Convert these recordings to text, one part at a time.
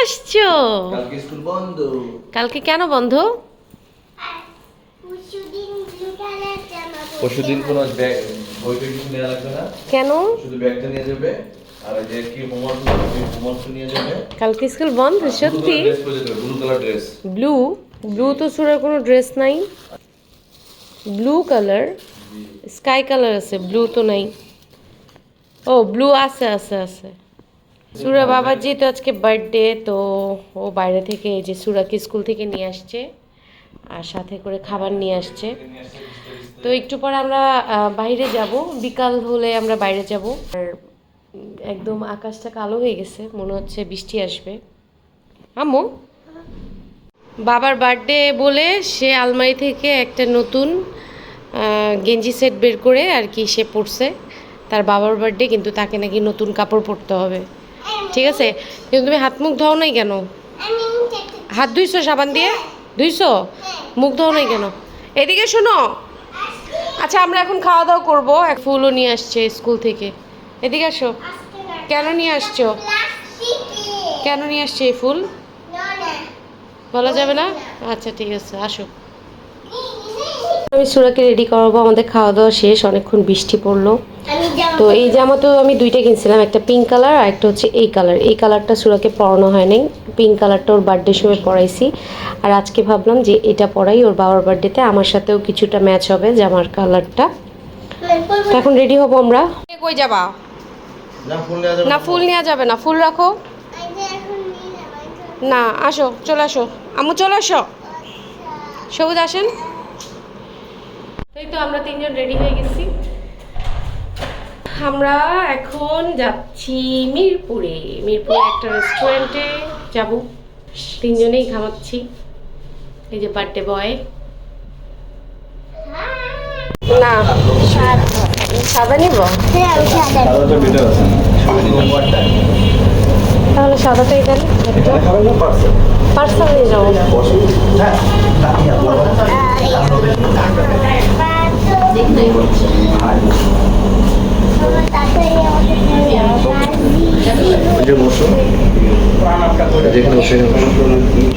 আসছো? কালকে স্কুল বন্ধ। কালকে কেন বন্ধ? পরশুদিন কোনো ব্যাগ বইটা কিছু নেওয়া লাগবে না? কেন? শুধু ব্যাগটা নিয়ে যাবে আর যে কি হোমওয়ার্ক হোমওয়ার্ক নিয়ে যাবে। কালকে স্কুল বন্ধ সত্যি? পরে যেতে blue colour dress blue? Blue তো সুরার কোনো ড্রেস নাই। ব্লু কালার স্কাই কালার আছে ব্লু তো নাই। ও ব্লু আছে আছে আছে। সুরা বাবার যেহেতু আজকে বার্থডে তো ও বাইরে থেকে যে সুরাকে স্কুল থেকে নিয়ে আসছে আর সাথে করে খাবার নিয়ে আসছে। তো একটু পর আমরা বাইরে যাব। বিকাল হলে আমরা বাইরে যাব। আর একদম আকাশটা কালো হয়ে গেছে, মনে হচ্ছে বৃষ্টি আসবে। আম্মু? বাবার বার্থডে বলে সে আলমারি থেকে একটা নতুন গেঞ্জি সেট বের করে আর কি সে পরছে। তার বাবার বার্থডে কিন্তু তাকে নাকি নতুন কাপড় পরতে হবে। ঠিক আছে? কিন্তু তুমি হাত মুখ ধোও নাই কেন? হাত ধুইছো সাবান দিয়ে? ধুইছো? মুখ ধোও নাই কেন? এদিকে শোনো। আচ্ছা আমরা এখন খাওয়া দাওয়া করব। এক ফুলও নিয়ে আসছে স্কুল থেকে। এদিকে আসো। কেন নিয়ে আসছো? কেন নিয়ে আসছে এই ফুল? বলা যাবে না? আচ্ছা ঠিক আছে, আসো। আমি সুরাকে রেডি করাবো। আমাদের খাওয়া দাওয়া শেষ। অনেকক্ষণ বৃষ্টি পড়ল। তো এই জামা তো আমি দুইটা কিনছিলাম একটা পিঙ্ক কালার আর একটা হচ্ছে এই কালার এই কালারটা সুরাকে পরানো হয়নি পিঙ্ক কালারটা ওর বার্থডে সময় পরাইছি। আর আজকে ভাবলাম যে এটা পরাই ওর বাবার বার্থডেতে আমার সাথেও কিছুটা ম্যাচ হবে জামার কালারটা এখন রেডি হব আমরা। কই যাবা? না ফুল নেওয়া যাবে না ফুল নেওয়া যাবে না ফুল রাখো। না আসো চলে আসো। আমু চলে আসো। সবুজ আসেন। এই তো আমরা তিনজন রেডি হয়ে গেছি। আমরা এখন যাচ্ছি মিরপুরে। মিরপুরে একটা রেস্টুরেন্টে যাব। তিনজনেই খাওয়াচ্ছি এই যে বার্থডে বয় না সাদা নিব? তাহলে সাদাটাই দেন। পার্সেল পার্সেল নিয়ে যাব। হ্যাঁ।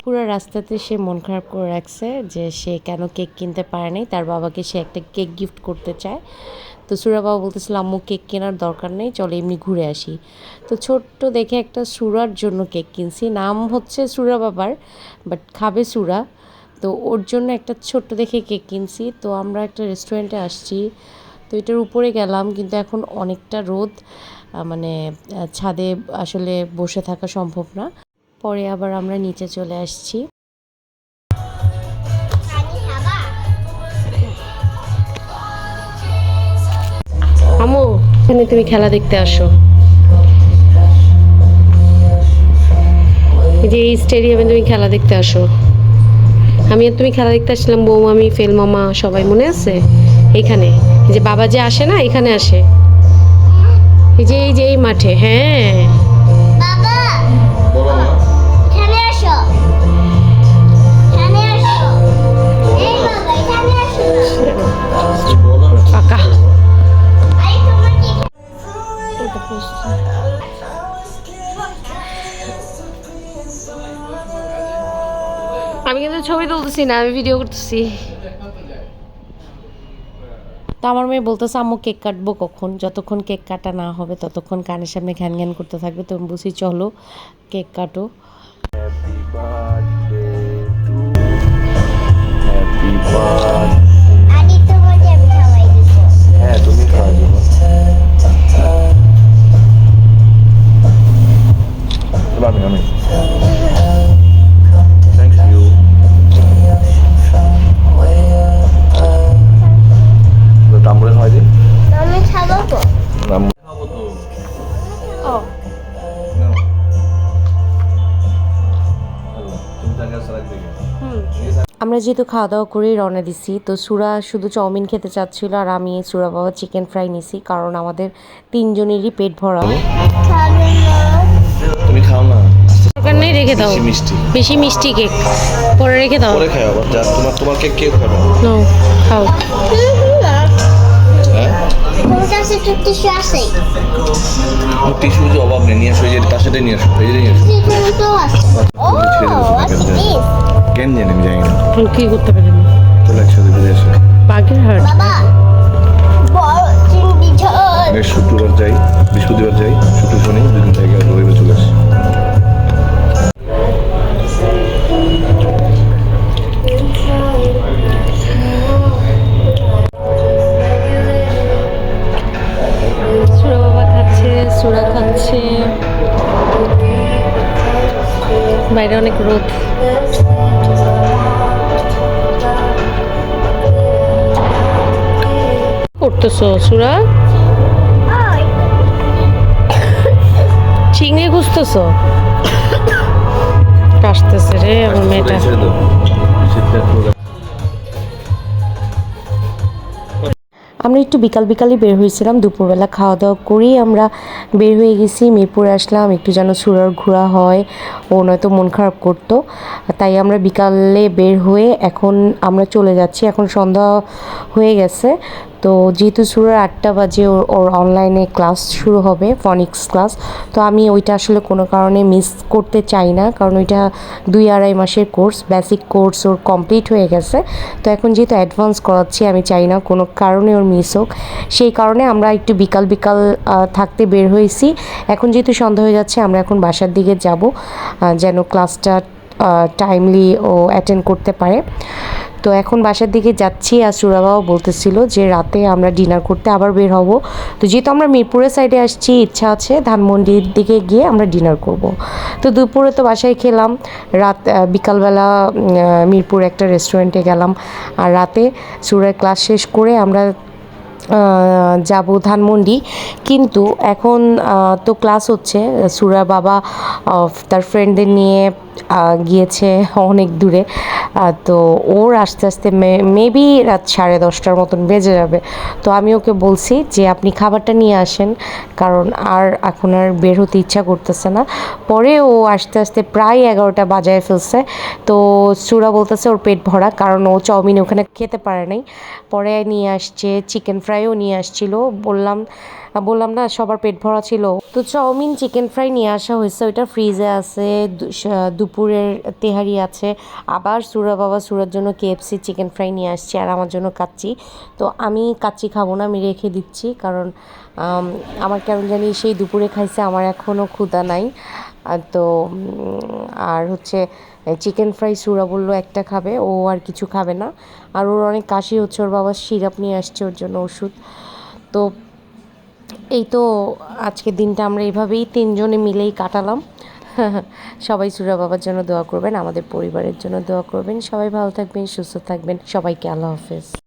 পুরো রাস্তাতে সে মন খারাপ করে রাখছে যে সে কেন কেক কিনতে পারে নাই, তার বাবাকে সে একটা কেক গিফট করতে চায়। তো সুরা বাবা বলতেছিল, আম্মু, কেক কেনার দরকার নেই, চলো এমনি ঘুরে আসি। তো ছোট্ট দেখে একটা সুরার জন্য কেক কিনছি। নাম হচ্ছে সুরা বাবার বাট খাবে সুরা। তো ওর জন্য একটা ছোট্ট দেখে কেক কিনছি। তো আমরা একটা রেস্টুরেন্টে আসছি। তো এটার উপরে গেলাম, কিন্তু এখন অনেকটা রোদ মানে ছাদে আসলে বসে থাকা সম্ভব না। পরে আবার আমরা নিচে চলে আসছি। আমু, এখানে তুমি খেলা দেখতে আসো। যে এই স্টেডিয়ামে তুমি খেলা দেখতে আসো। আমি আর তুমি খেলা দেখতে আসছিলাম বউ আমি ফেল মামা সবাই, মনে আছে? এখানে। যে বাবা যে আসে না এখানে আসে। এই যে এই যে এই মাঠে হ্যাঁ। পাকা। আমি কিন্তু ছবি তুলতেছি না আমি ভিডিও করতেছি। তো আমার মেয়ে বলতেছে, আম্মু, কেক কাটবো কখন? যতক্ষণ কেক কাটা না হবে, ততক্ষণ কানের সামনে ঘ্যান ঘ্যান করতে থাকবে। তো বলছি, চলো, কেক কাটো। আমরা যেহেতু খাওয়া দাওয়া করে রওনা দিছি তো সুরা শুধু চাউমিন খেতে চাচ্ছিল আর আমি সুরা বাবা চিকেন ফ্রাই নিছি কারণ আমাদের তিনজনেরই পেট ভরা। তুমি? খাও না। দরকার নেই রেখে দাও। বেশি মিষ্টি। বেশি মিষ্টি কেক পরে রেখে দাও। পরে খাও আবার। যা তোমার তোমার কেক কেউ খাবে? নাও খাও। হ্যাঁ? টিস্যু যে অভাব নেই নিয়ে আসো এই যে তার নিয়ে আসো এই যে নিয়ে আসো। কেন জানি আমি জানি না। এখন কি করতে পারেন চলে একসাথে ফিরে আসো। বাগের হাট বাবা বড় চিংড়ি ঝোল। নেক্সট শুক্রবার যাই বৃহস্পতিবার যাই শুক্র শনি দুদিন থেকে রবিবার চলে আসি। সুরা বাবা খাচ্ছে সুরা খাচ্ছে। বাইরে অনেক রোদ। করতেছো সুরা? চিংড়ি খুঁজতেছো? কাশতেছে রে আমার মেয়েটা। আমরা একটু বিকাল বিকালই বের হয়েছিলাম দুপুরবেলা খাওয়া দাওয়া করেই আমরা বের হয়ে গেছি মিরপুরে আসলাম একটু যেন সুরার ঘোরা হয় ও নয়তো মন খারাপ করতো। তাই আমরা বিকালে বের হয়ে এখন আমরা চলে যাচ্ছি এখন সন্ধ্যা হয়ে গেছে তো যেহেতু সুরার আটটা বাজে ওর অনলাইনে ক্লাস শুরু হবে ফনিক্স ক্লাস তো আমি ওইটা আসলে কোনো কারণে মিস করতে চাই না, কারণ ওইটা দুই আড়াই মাসের কোর্স বেসিক কোর্স ওর কমপ্লিট হয়ে গেছে। তো এখন যেহেতু অ্যাডভান্স করাচ্ছি, আমি চাই না কোনো কারণে ওর মিস হোক। সেই কারণে আমরা একটু বিকাল বিকাল থাকতে বের হয়েছি। এখন যেহেতু সন্ধ্যা হয়ে যাচ্ছে, আমরা এখন বাসার দিকে যাব যেন ক্লাসটা টাইমলি ও অ্যাটেন্ড করতে পারে। তো এখন বাসার দিকে যাচ্ছি আর সুরাবাও বলতেছিল যে রাতে আমরা ডিনার করতে আবার বের হব। তো যেহেতু আমরা মিরপুরের সাইডে আসছি, ইচ্ছা আছে ধানমন্ডির দিকে গিয়ে আমরা ডিনার করব। তো দুপুরে তো বাসায় খেলাম। রাত বিকালবেলা মিরপুর একটা রেস্টুরেন্টে গেলাম। আর রাতে সুরের ক্লাস শেষ করে আমরা যাব ধানমন্ডি। কিন্তু এখন তো ক্লাস হচ্ছে। সুরা বাবা তার ফ্রেন্ডদের নিয়ে গিয়েছে অনেক দূরে। তো ওর আস্তে আস্তে মেবি রাত সাড়ে দশটার মতন বেজে যাবে। তো আমি ওকে বলছি যে, আপনি খাবারটা নিয়ে আসেন, কারণ আর এখন আর বের হতে ইচ্ছা করতেছে না। পরে ও আস্তে আস্তে প্রায় এগারোটা বাজায় ফেলছে। তো সুরা বলতেছে ওর পেট ভরা, কারণ ও চাউমিন ওখানে খেতে পারে নাই। পরে নিয়ে আসছে, চিকেন ফ্রাইও নিয়ে আসছিল। বললাম বললাম, না, সবার পেট ভরা ছিল। তো চাউমিন, চিকেন ফ্রাই নিয়ে আসা হয়েছে। ওইটা ফ্রিজে আছে দুপুরের তেহারি আছে। আবার সুরা বাবা, সুরার জন্য কেএফসি চিকেন ফ্রাই নিয়ে আসছি আর আমার জন্য কাচ্চি। তো আমি কাচ্চি খাব না, আমি রেখে দিচ্ছি কারণ আমার কেমন জানি সেই দুপুরে খাইছে, আমার এখনও ক্ষুধা নাই। তো আর হচ্ছে চিকেন ফ্রাই সুরা বলল একটা খাবে, ও আর কিছু খাবে না। আর ওর অনেক কাশি হচ্ছে, ওর বাবা সিরাপ নিয়ে আসছে ওর জন্য ওষুধ। তো এই তো আজকের দিনটা আমরা এইভাবেই তিনজনে মিলেই কাটালাম। সবাই সুরা বাবার জন্য দোয়া করবেন, আমাদের পরিবারের জন্য দোয়া করবেন। সবাই ভালো থাকবেন, সুস্থ থাকবেন। সবাইকে আল্লাহ হাফেজ।